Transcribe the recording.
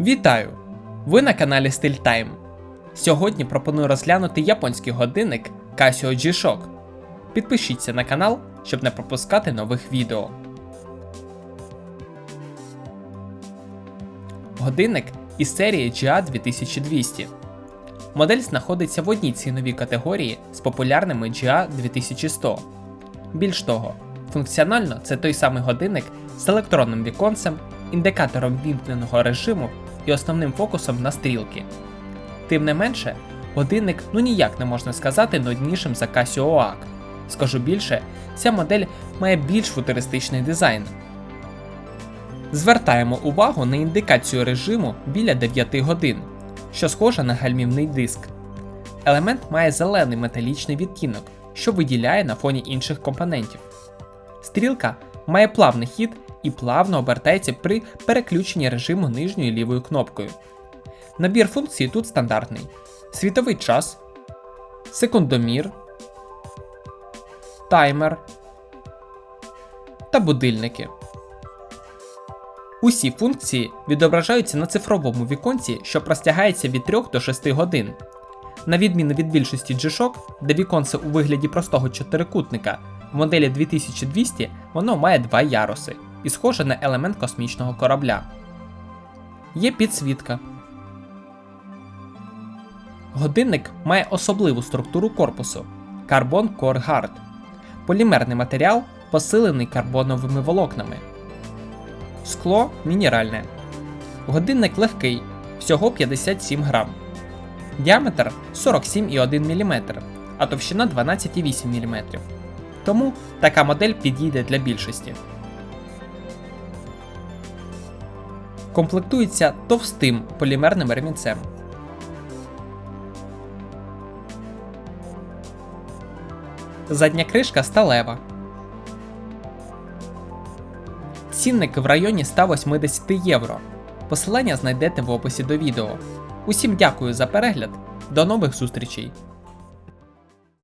Вітаю! Ви на каналі Style Time. Сьогодні пропоную розглянути японський годинник Casio G-Shock. Підпишіться на канал, щоб не пропускати нових відео. Годинник із серії GA 2200. Модель знаходиться в одній ціновій категорії з популярними GA 2100. Більш того, функціонально це той самий годинник з електронним віконцем, індикатором вімкненого режиму і основним фокусом на стрілки. Тим не менше, годинник ну ніяк не можна сказати нуднішим за Casio OAK. Скажу більше, ця модель має більш футуристичний дизайн. Звертаємо увагу на індикацію режиму біля 9 годин, що схожа на гальмівний диск. Елемент має зелений металічний відтінок, що виділяє на фоні інших компонентів. Стрілка має плавний хід і плавно обертається при переключенні режиму нижньою лівою кнопкою. Набір функцій тут стандартний: світовий час, секундомір, таймер та будильники. Усі функції відображаються на цифровому віконці, що простягається від 3 до 6 годин. На відміну від більшості G-Shock, де віконце у вигляді простого чотирикутника, в моделі 2200 воно має два яруси і схоже на елемент космічного корабля. Є підсвітка. Годинник має особливу структуру корпусу Core Hard. Полімерний матеріал посилений карбоновими волокнами. Скло мінеральне. Годинник легкий, всього 57 грам. Діаметр 47,1 мм, а товщина 12,8 мм. Тому така модель підійде для більшості. Комплектується товстим полімерним ремінцем. Задня кришка сталева. Цінник в районі 180 євро. Посилання знайдете в описі до відео. Усім дякую за перегляд. До нових зустрічей!